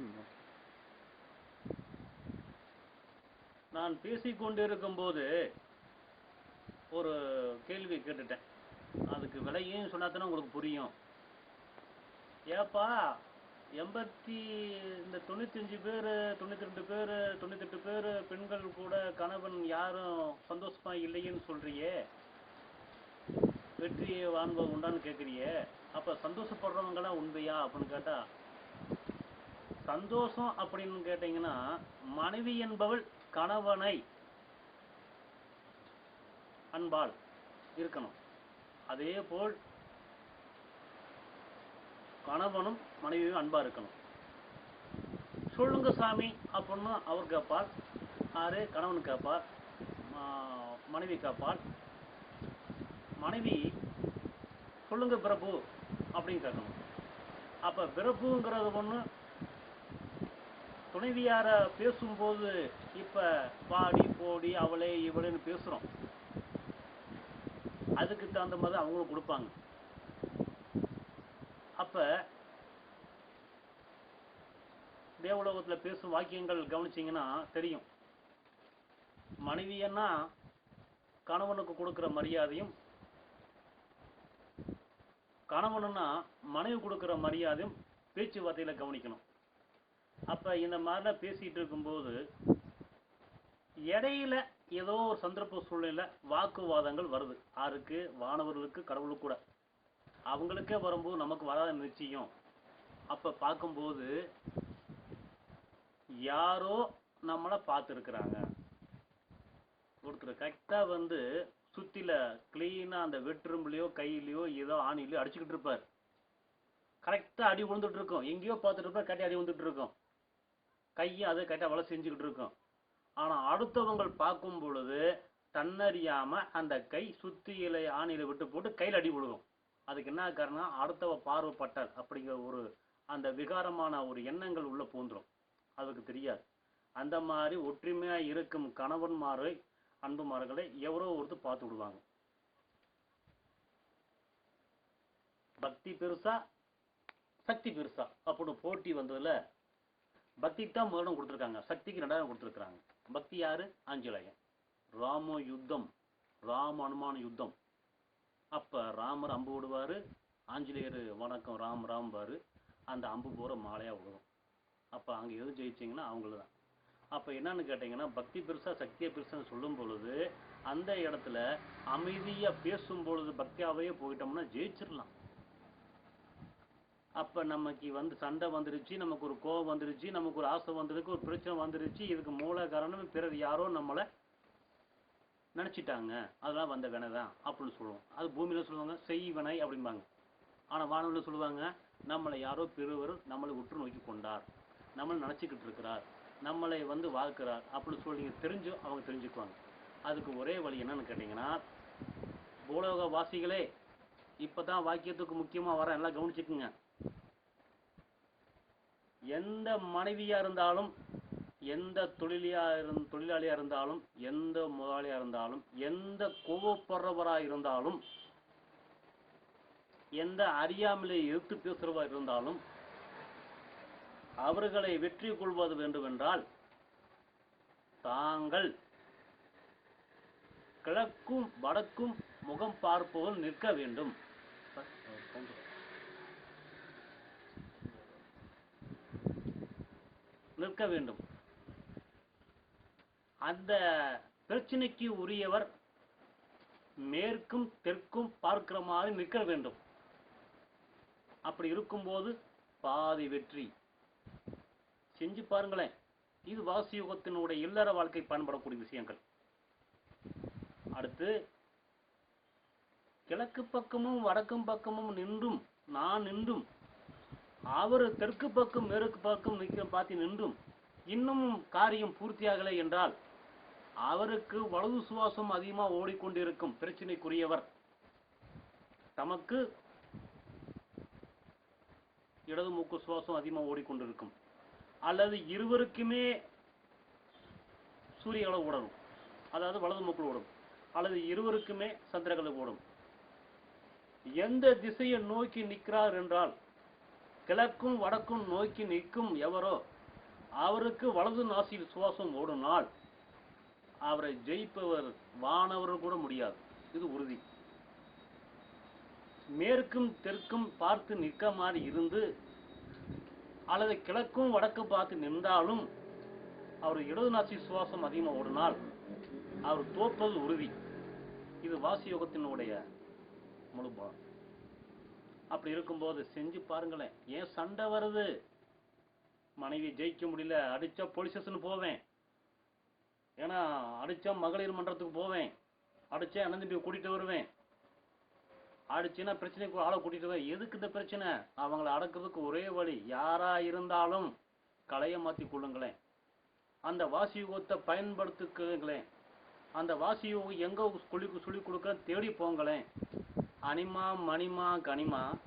ம். நான் பேசிக்கொண்டிருக்கும் போது ஒரு கேள்வி கேட்டுட்டேன். அதுக்கு விலையும் சொன்னாத்தானே உங்களுக்கு புரியும். ஏப்பா எண்பத்தி இந்த தொண்ணூத்தஞ்சு பேர் தொண்ணூத்தி ரெண்டு பேர் தொண்ணூத்தெட்டு பேர் பெண்கள் கூட கணவன் யாரும் சந்தோஷமா இல்லையேன்னு சொல்றியே. வெற்றியை வாங்க உண்டான்னு கேட்குறியே அப்ப சந்தோஷப்படுறவங்களாம் உண்மையா அப்படின்னு கேட்டா சந்தோஷம் அப்படின்னு கேட்டீங்கன்னா மனைவி என்பவள் கணவனை அன்பால் இருக்கணும். அதே போல் கணவனும் மனைவியும் அன்பா இருக்கணும். சொல்லுங்க சாமி அப்படின்னு அவர் கேட்பார். ஆறு கணவன் கேட்பார். மனைவி கேட்பார். மனைவி சொல்லுங்க பிரபு அப்படின்னு கேட்கணும். அப்ப பிரபுங்கிறது ஒண்ணு துணைவியார பேசும்போது இப்ப பாடி போடி அவளே இவளேன்னு பேசுறோம். அதுக்கு தகுந்த மாதிரி அவங்களும் கொடுப்பாங்க. அப்ப தேவலோகத்துல பேசும் வாக்கியங்கள் கவனிச்சீங்கன்னா தெரியும். மனைவியன்னா கணவனுக்கு கொடுக்கிற மரியாதையும் கணவனுன்னா மனைவி கொடுக்கிற மரியாதையும் பேச்சுவார்த்தையில கவனிக்கணும். அப்ப இந்த மாதிரிலாம் பேசிட்டு இருக்கும்போது இடையில ஏதோ ஒரு சந்தர்ப்ப சூழ்நிலை வாக்குவாதங்கள் வருது. யாருக்கு? வானவர்களுக்கு கடவுளுக்கு கூட. அவங்களுக்கே வரும்போது நமக்கு வராத நிச்சயம். அப்ப பார்க்கும்போது யாரோ நம்மளை பார்த்துருக்குறாங்க. ஒருத்தர் கரெக்டாக வந்து சுத்தில கிளீனா அந்த வெட்டுரும்புலையோ கையிலையோ ஏதோ ஆணிலையோ அடிச்சுக்கிட்டு இருப்பார். கரெக்டாக அடி விழுந்துட்டு இருக்கோம். எங்கேயோ பார்த்துட்டு இருப்பார் கட்டி அடி விழுந்துட்டு இருக்கோம். கையும் அதை கரெக்டாக வேலை செஞ்சுக்கிட்டு இருக்கும். ஆனால் அடுத்தவங்கள் பார்க்கும் பொழுது தன்னறியாமல் அந்த கை சுத்தியில ஆணியில் விட்டு போட்டு கையில் அடி விழுகும். அதுக்கு என்ன காரணம் அடுத்தவ பார்வைப்பட்டார் அப்படிங்கிற ஒரு அந்த விகாரமான ஒரு எண்ணங்கள் உள்ளே பூந்துடும் அதுக்கு தெரியாது. அந்த மாதிரி ஒற்றுமையாக இருக்கும் கணவன்மாரை அன்புமார்களை எவரோ ஒருத்தர் பார்த்து விடுவாங்க. பக்தி பெருசா சக்தி பெருசா அப்படின்னு போட்டி வந்ததுல பக்திக்கு தான் முதலிடம் கொடுத்துருக்காங்க. சக்திக்கு ரெண்டாயிரம் கொடுத்துருக்காங்க பக்தி யாரு? ஆஞ்சநேயன். ராம யுத்தம். ராம அனுமான யுத்தம். அப்ப ராமர் அம்பு விடுவாரு ஆஞ்சலேயர் வணக்கம் ராம் ராம் பாரு அந்த அம்பு போற மாலையா விழுகும் அப்ப அங்க எது ஜெயிச்சிங்கன்னா அவங்கள தான் அப்ப என்னன்னு கேட்டீங்கன்னா பக்தி பெருசா சக்தியை பெருசான்னு சொல்லும் பொழுது அந்த இடத்துல அமைதியா பேசும் பொழுது பக்தியாவே போயிட்டோம்னா ஜெயிச்சிடலாம் அப்ப நமக்கு வந்து சண்டை வந்துருச்சு நமக்கு ஒரு கோபம் வந்துருச்சு நமக்கு ஒரு ஆசை வந்துருக்கு ஒரு பிரச்சனை வந்துருச்சு இதுக்கு மூல காரணம் பிறர் யாரோ நம்மளை நினைச்சிட்டாங்க. அதெல்லாம் வந்த வினை தான் அப்படின்னு சொல்லுவோம். அது பூமியில சொல்லுவாங்க செய் வினை அப்படிம்பாங்க. ஆனா வானவில் சொல்லுவாங்க நம்மளை யாரோ பெருவர் நம்மளை உற்று நோக்கி கொண்டார். நம்மளை நினச்சிக்கிட்டு இருக்கிறார். நம்மளை வந்து வாழ்க்கிறார். அப்படின்னு சொல்லி நீங்க தெரிஞ்சு அவங்க தெரிஞ்சுக்குவாங்க. அதுக்கு ஒரே வழி என்னன்னு கேட்டிங்கன்னா பூலோக வாசிகளே இப்பதான் வாக்கியத்துக்கு முக்கியமாக வரேன் எல்லாம் கவனிச்சுக்குங்க. எந்த மனைவியா இருந்தாலும் எந்த தொழிலியா இருந் தொழிலாளியா இருந்தாலும் எந்த முதலாளியா இருந்தாலும் எந்த கோவப்படுறவரா இருந்தாலும் எந்த அறியாமலே எதிர்த்து பேசுறவா இருந்தாலும் அவர்களை வெற்றி கொள்வது வேண்டுமென்றால் தாங்கள் கிழக்கும் வடக்கும் முகம் பார்ப்பவன் நிற்க வேண்டும். நிற்க வேண்டும். அந்த பிரச்சனைக்கு உரியவர் மேற்கும் தெற்கும் பார்க்கிற மாதிரி நிற்க வேண்டும். அப்படி இருக்கும்போது பாதி வெற்றி. செஞ்சு பாருங்களேன். இது வாசியுகத்தினுடைய இல்லற வாழ்க்கை பயன்படக்கூடிய விஷயங்கள். அடுத்து கிழக்கு பக்கமும் வடக்கும் பக்கமும் நின்றும் நான் நின்றும் அவர் தெற்கு பக்கம் மேற்கு பக்கம் பார்த்து நின்றும். இன்னும் காரியம் பூர்த்தியாகலை என்றால் அவருக்கு வலது சுவாசம் அதிகமா ஓடிக்கொண்டிருக்கும் பிரச்சனைக்குரியவர். தமக்கு இடது மூக்கு சுவாசம் அதிகமா ஓடிக்கொண்டிருக்கும். அல்லது இருவருக்குமே சூரியகளை ஓடணும். அதாவது வலது மூக்கில் ஓடும். அல்லது இருவருக்குமே சந்திரகளை ஓடும். எந்த திசையை நோக்கி நிற்கிறார் என்றால் கிழக்கும் வடக்கும் நோக்கி நிற்கும் எவரோ அவருக்கு வலது நாசியில் சுவாசம் ஓடுனால் அவரை ஜெயிப்பவர் வானவர் கூட முடியாது. இது உறுதி. மேற்கும் தெற்கும் பார்த்து நிற்க மாதிரி இருந்து அல்லது கிழக்கும் வடக்கு பார்த்து நின்றாலும் அவர் இடது நாசி சுவாசம் அதிகமாக ஓடினால் அவர் தோற்பது உறுதி. இது வாசி யோகத்தினுடைய முழு பலம் அப்படி இருக்கும்போது செஞ்சு பாருங்களேன். ஏன் சண்டை வருது? மனைவி ஜெயிக்க முடியல அடிச்சா போலீஸ் ஸ்டேஷன் போவேன். ஏன்னா அடிச்சா மகளிர் மன்றத்துக்கு போவேன். அடிச்சா அண்ணன் தம்பியை கூட்டிட்டு வருவேன். அடிச்சுன்னா பிரச்சனைக்கு ஆளை கூட்டிட்டு வருவேன். எதுக்கு இந்த பிரச்சனை? அவங்கள அடக்கிறதுக்கு ஒரே வழி யாரா இருந்தாலும் கலையை மாத்தி கொள்ளுங்களேன். அந்த வாசி யுகத்தை அந்த வாசி யுகம் எங்க சொல்லி சொல்லி கொடுக்க தேடி போங்களேன். அனிமா மணிமா கனிமா.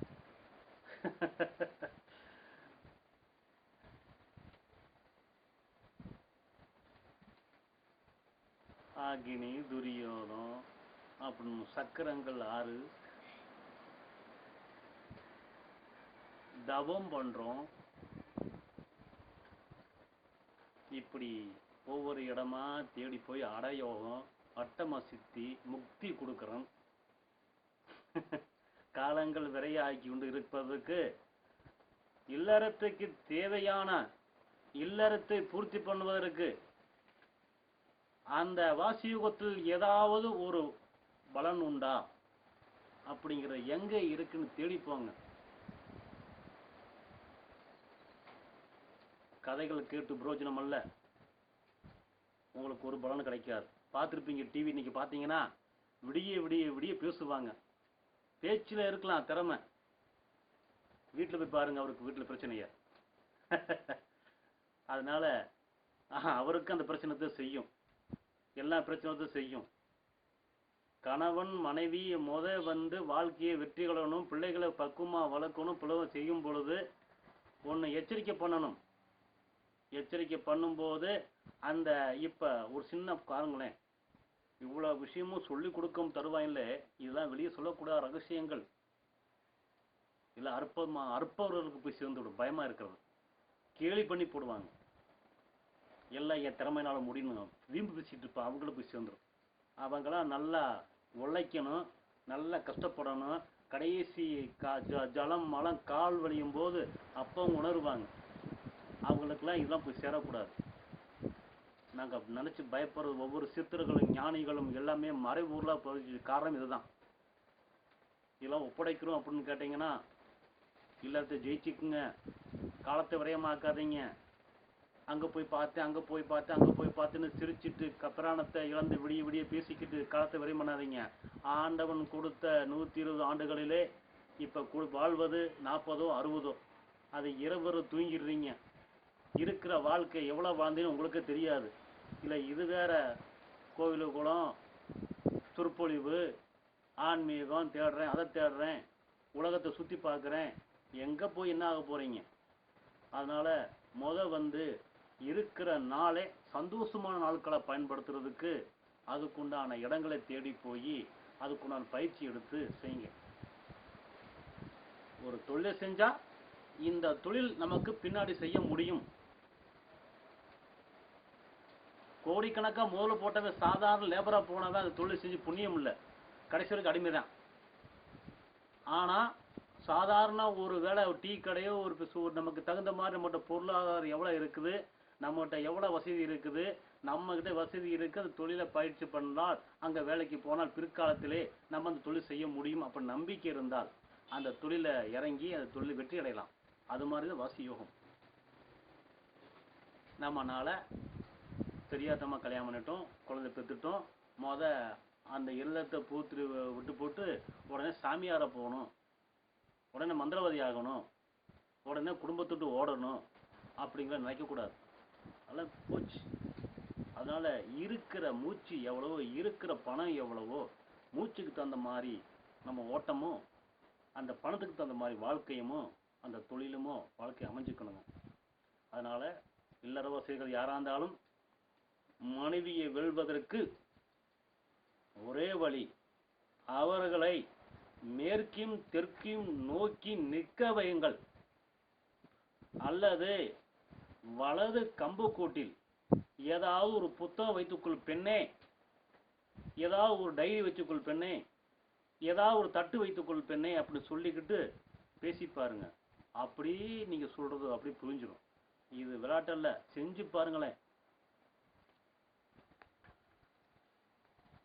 ஆகினி துரியோதம் அப்படின்னு சக்கரங்கள் ஆறு. தவம் பண்றோம். இப்படி ஒவ்வொரு இடமா தேடி போய் அடயோகம் அட்டம சித்தி முக்தி கொடுக்குறோம். காலங்கள் விரையாக்கி கொண்டு இருப்பதற்கு இல்லறத்துக்கு தேவையான இல்லறத்தை பூர்த்தி பண்ணுவதற்கு அந்த வாசியுகத்தில் ஏதாவது ஒரு பலன் உண்டா? அப்படிங்கிற எங்க இருக்குன்னு தேடிப்போங்க கதைகள் கேட்டு பிரயோஜனம் அல்ல. உங்களுக்கு ஒரு பலன் கிடைக்காது. பார்த்துருப்பீங்க டிவி இன்னைக்கு பார்த்தீங்கன்னா விடிய விடிய விடிய பேசுவாங்க. பேச்சில் இருக்கலாம் திறமை. வீட்டில் போய் பாருங்க அவருக்கு வீட்டில் பிரச்சனைய. அதனால அவருக்கு அந்த பிரச்சனை தான் செய்யும். எல்லா பிரச்சனையும் செய்யும். கணவன் மனைவி முத வந்து வாழ்க்கையை வெற்றி கொள்ளணும் பிள்ளைகளை பக்குவமாக வளர்க்கணும் பிள்ளை செய்யும் பொழுது ஒன்று எச்சரிக்கை பண்ணணும். எச்சரிக்கை பண்ணும்போது அந்த இப்போ ஒரு சின்ன பாருங்களேன் இவ்வளவு விஷயமும் சொல்லி கொடுக்கும் தருவாயில்ல இதெல்லாம் வெளியே சொல்லக்கூடாத ரகசியங்கள். இல்ல அற்பமா அற்பவர்களுக்கு போய் சேர்ந்துவிடும் பயமா இருக்கிறது. கேலி பண்ணி போடுவாங்க. எல்லாம் என் திறமையினால முடியணும் வீம்பு பிடிச்சிட்டு இருப்பா அவங்களும் போய் சேர்ந்துடும் அவங்களாம் நல்லா உழைக்கணும் நல்லா கஷ்டப்படணும். கடைசி கா- ஜ- ஜலம் மலம் கால் வலியும் போது அப்போ உணருவாங்க. அவங்களுக்கெல்லாம் இதெல்லாம் போய் சேரக்கூடாது. நாங்கள் நினச்சி பயப்படுறது ஒவ்வொரு சித்தர்களும் ஞானிகளும் எல்லாமே மறைபொருளா போய் காரணம் இதுதான். இதெல்லாம் ஒப்படைக்கிறோம் அப்படின்னு கேட்டிங்கன்னா இல்லத்தை ஜெயிச்சுக்குங்க. காலத்தை விரயமாக்காதீங்க. அங்கே போய் பார்த்து அங்கே போய் பார்த்து அங்கே போய் பார்த்துன்னு சிரிச்சிட்டு கப்பராணத்தை இழந்து விடிய விடிய பேசிக்கிட்டு காலத்தை விரயம் பண்ணாதீங்க ஆண்டவன் கொடுத்த நூற்றி இருபது ஆண்டுகளிலே இப்போ கு- வாழ்வது நாற்பதோ அறுபதோ. அது இரவு தூங்கிடுறீங்க. இருக்கிற வாழ்க்கை எவ்வளோ வாழ்ந்தேன்னு உங்களுக்கே தெரியாது. இல்லை இது வேற கோவிலு குளம் துருப்பொழிவு ஆன்மீகம் தேடுறேன் அதை தேடுறேன் உலகத்தை சுற்றி பார்க்குறேன். எங்கே போய் என்ன ஆக போகிறீங்க அதனால் முத வந்து இருக்கிற நாளே சந்தோஷமான நாட்களை பயன்படுத்துறதுக்கு அதுக்குண்டான இடங்களை தேடி போய் அதுக்குண்டான பயிற்சி எடுத்து செய்யுங்க. ஒரு தொழிலை செஞ்சால் இந்த தொழில் நமக்கு பின்னாடி செய்ய முடியும். கோடிக்கணக்கா முதல்ல போட்டவன் சாதாரண லேபரா போனவன் அந்த தொழில் செஞ்சு புண்ணியம் இல்லை. கடைசி வரைக்கும் அடிமைதான். ஆனா சாதாரண ஒரு வேளை ஒரு டீ கடையோ ஒரு ஒரு நமக்கு தகுந்த மாதிரி நம்மகிட்ட பொருளாதாரம் எவ்வளவு இருக்குது நம்மகிட்ட எவ்வளவு வசதி இருக்குது நம்ம கிட்ட வசதி இருக்கு அந்த தொழிலை பயிற்சி பண்ணால் அங்க வேலைக்கு போனால் பிற்காலத்திலே நம்ம அந்த தொழில் செய்ய முடியும். அப்ப நம்பிக்கை இருந்தால் அந்த தொழிலை இறங்கி அந்த தொழில் வெற்றி அடையலாம். அது மாதிரி தான் வாசி யோகம். நம்மனால தெரியாதமா கல்யாணம் பண்ணிட்டோம் குழந்தை பெற்றுட்டோம் மொத அந்த இல்லத்தை பூத்து விட்டு போட்டு உடனே சாமியார போகணும். உடனே மந்திரவாதி ஆகணும். உடனே குடும்பத்துட்டு ஓடணும் அப்படிங்கிற நினைக்கக்கூடாது அதெல்லாம் போச்சு. அதனால இருக்கிற மூச்சு எவ்வளவோ இருக்கிற பணம் எவ்வளவோ மூச்சுக்கு தகுந்த மாதிரி நம்ம ஓட்டமோ அந்த பணத்துக்கு தகுந்த மாதிரி வாழ்க்கையுமோ அந்த தொழிலுமோ வாழ்க்கை அமைஞ்சுக்கணுங்க. அதனால் இல்லற வசதிகள் யாராக இருந்தாலும் மனைவியை வெல்வதற்கு ஒரே வழி அவர்களை மேற்கும் தெற்கும் நோக்கி நிற்க வையுங்கள். அல்லது வலது கம்பு கூட்டில் ஏதாவது ஒரு புத்தகம் வைத்துக்கொள் பெண்ணே. ஏதாவது ஒரு டைரி வச்சுக்கொள் பெண்ணே. ஏதாவது ஒரு தட்டு வைத்துக்கொள் பெண்ணே அப்படி சொல்லிக்கிட்டு பேசி பாருங்க. அப்படி நீங்க சொல்றது அப்படி புரிஞ்சிடும் இது விளையாட்டல்ல. செஞ்சு பாருங்களேன்.